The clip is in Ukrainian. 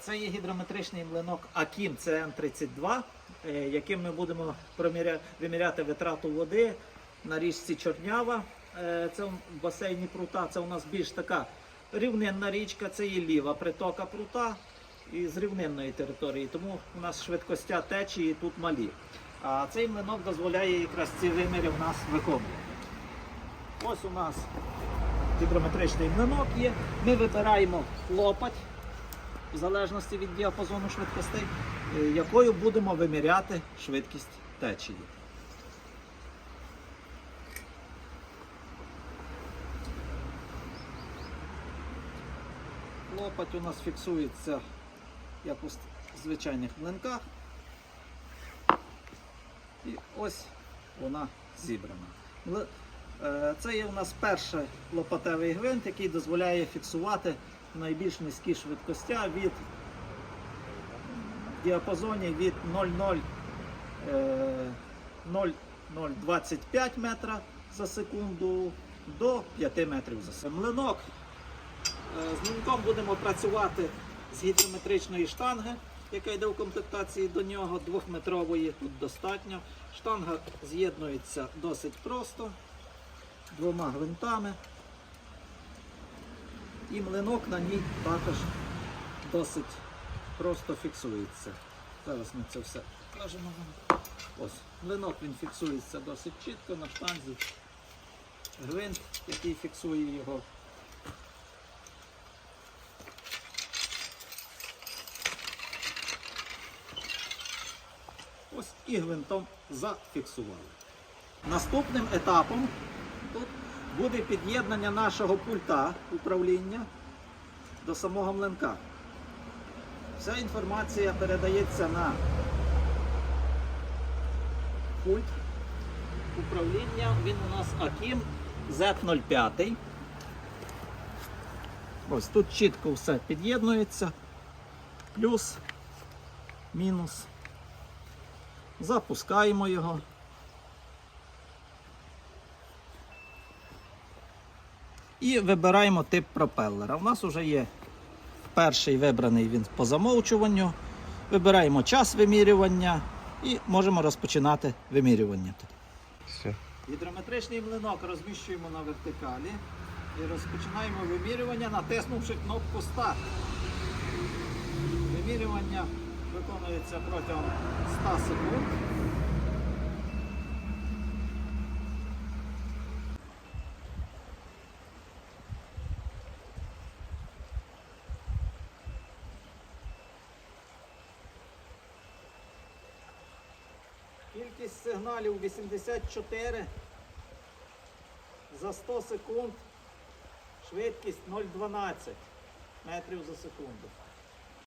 Це є гідрометричний млинок Акім CN32, е, яким ми будемо виміряти витрату води на річці Чорнява. Е, Це в басейні прута. Це у нас більш така рівнинна річка, це є ліва притока прута і з рівнинної території. Тому у нас швидкостя течії тут малі. А цей млинок дозволяє якраз ці виміри в нас виконувати. Ось у нас гідрометричний млинок є. Ми вибираємо лопать в залежності від діапазону швидкостей, е, якою будемо виміряти швидкість течії. Лопать у нас фіксується як у звичайних млинках. І ось вона зібрана. Е, Це є у нас перший лопатевий гвинт, який дозволяє фіксувати найбільш низькі швидкостя від діапазоні від 0,0 е, 0,025 метра за секунду до 5 метрів за секунду. Млинок. Е, З млинком будемо працювати з гідрометричної штанги, яка йде в комплектації до нього, двохметрової тут достатньо. Штанга з'єднується досить просто двома гвинтами. І млинок на ній також досить просто фіксується. Зараз ми це все покажемо вам. Ось, млинок він фіксується досить чітко на штанзі. Гвинт, який фіксує його. Ось і гвинтом зафіксували. Наступним етапом тут буде під'єднання нашого пульта управління до самого млинка. Вся інформація передається на пульт управління. Він у нас Akim Z05. Ось тут чітко все під'єднується. Плюс, мінус. Запускаємо його. І вибираємо тип пропелера. У нас вже є перший вибраний він по замовчуванню. Вибираємо час вимірювання і можемо розпочинати вимірювання. Все. Гідрометричний млинок розміщуємо на вертикалі і розпочинаємо вимірювання, натиснувши кнопку Старт. Вимірювання виконується протягом 100 секунд. Кількість сигналів 84 за 100 секунд. Швидкість 0,12 метрів за секунду.